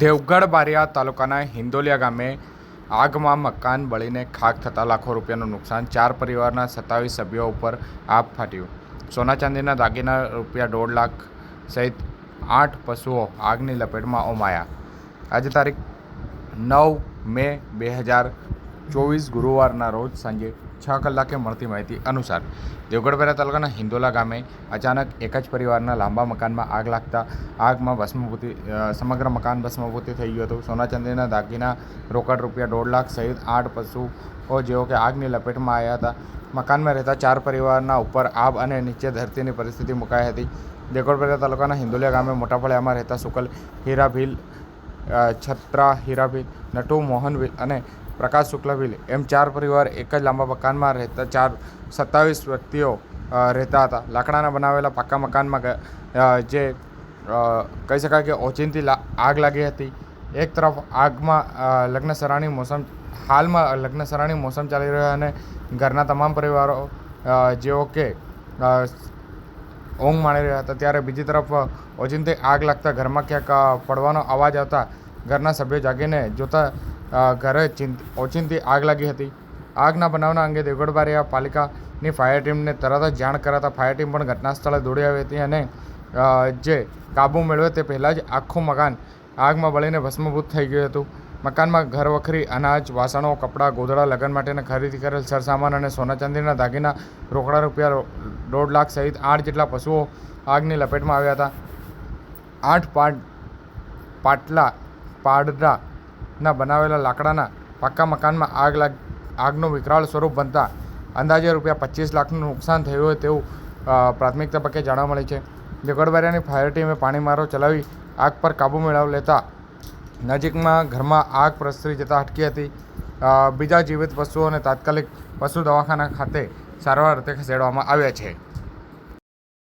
દેવગઢ બારિયા તાલુકાના હિંદોલિયા ગામે આગમાં મકાન બળીને ખાક થતાં લાખો રૂપિયાનું નુકસાન ચાર પરિવારના સત્તાવીસ સભ્યો ઉપર આગ ફાટ્યું. સોના ચાંદીના દાગીના રૂપિયા દોઢ લાખ સહિત આઠ પશુઓ આગની લપેટમાં ઓમાયા. આજે તારીખ નવ મે બે હજાર ચોવીસ ગુરુવારના રોજ સાંજે છ કલાકે મળતી માહિતી અનુસાર દેવગઢ તાલુકાના હિંદોલા ગામે અચાનક એક જ પરિવારના લાંબા મકાનમાં આગ લાગતા આગમાં ભસ્મભૂતિ સમગ્ર મકાન ભસ્મભૂતિ થઈ ગયું હતું. સોના ચાંદીના દાગીના રોકડ રૂપિયા દોઢ લાખ સહિત આઠ પશુઓ જેઓ કે આગની લપેટમાં આવ્યા હતા. મકાનમાં રહેતા ચાર પરિવારના ઉપર આબ અને નીચે ધરતીની પરિસ્થિતિ મુકાઈ હતી. દેવગઢ તાલુકાના હિંદોલિયા ગામે મોટાફળિયામાં રહેતા સુકલ હીરાભીલ છત્રા હીરાભીલ, નટુ મોહનભીલ અને પ્રકાશ શુક્લભીલ એમ ચાર પરિવાર એક જ લાંબા મકાનમાં રહેતા ચાર સત્તાવીસ વ્યક્તિઓ રહેતા હતા. લાકડાના બનાવેલા પાકા મકાનમાં જે કહી શકાય કે ઓચિંતી આગ લાગી હતી. એક તરફ આગમાં અ, લગ્ન સરાની મોસમ હાલમાં લગ્ન સરાની મોસમ ચાલી રહ્યો અને ઘરના તમામ પરિવારો જેઓ કે ઓંગ માણી રહ્યા હતા. ત્યારે બીજી તરફ ઓચિંતી આગ લાગતા ઘરમાં ક્યાંક પડવાનો અવાજ આવતા ઘરના સભ્યો જાગીને જોતા ઘરે ચિંત, ઓચિંતી આગ લાગી હતી. આગના બનાવના અંગે દેવગઢબારિયા પાલિકાની ફાયર ટીમને તરત જ જાણ કરાતા ફાયર ટીમ પણ ઘટના સ્થળે દોડી આવી હતી અને જે કાબુ મેળવે તે પહેલાં જ આખું મકાન આગમાં બળીને ભસ્મભૂત થઈ ગયું હતું. મકાનમાં ઘર વખરી, અનાજ, વાસણો, કપડાં ગોદડા લગ્ન માટેના ખરીદી કરેલ સરસામાન અને સોના ચાંદીના દાગીના, રોકડા રૂપિયા દોઢ લાખ સહિત આઠ જેટલા પશુઓ આગની લપેટમાં આવ્યા હતા. આઠ પાટ પાટલા પાડડાના બનાવેલા લાકડાના પાક્કા મકાનમાં આગ લાગ, આગનું વિકરાળ સ્વરૂપ બનતા અંદાજે રૂપિયા પચીસ લાખનું નુકસાન થયું હોય તેવું પ્રાથમિક તબક્કે જાણવા મળે છે. જગડબારિયાની ફાયર ટીમે પાણીમારો ચલાવી આગ પર કાબૂ મેળવી લેતા નજીકમાં ઘરમાં આગ પ્રસરી જતાં અટકી હતી. બીજા જીવિત પશુઓને તાત્કાલિક પશુ દવાખાના ખાતે સારવાર અર્થે ખસેડવામાં આવ્યા છે.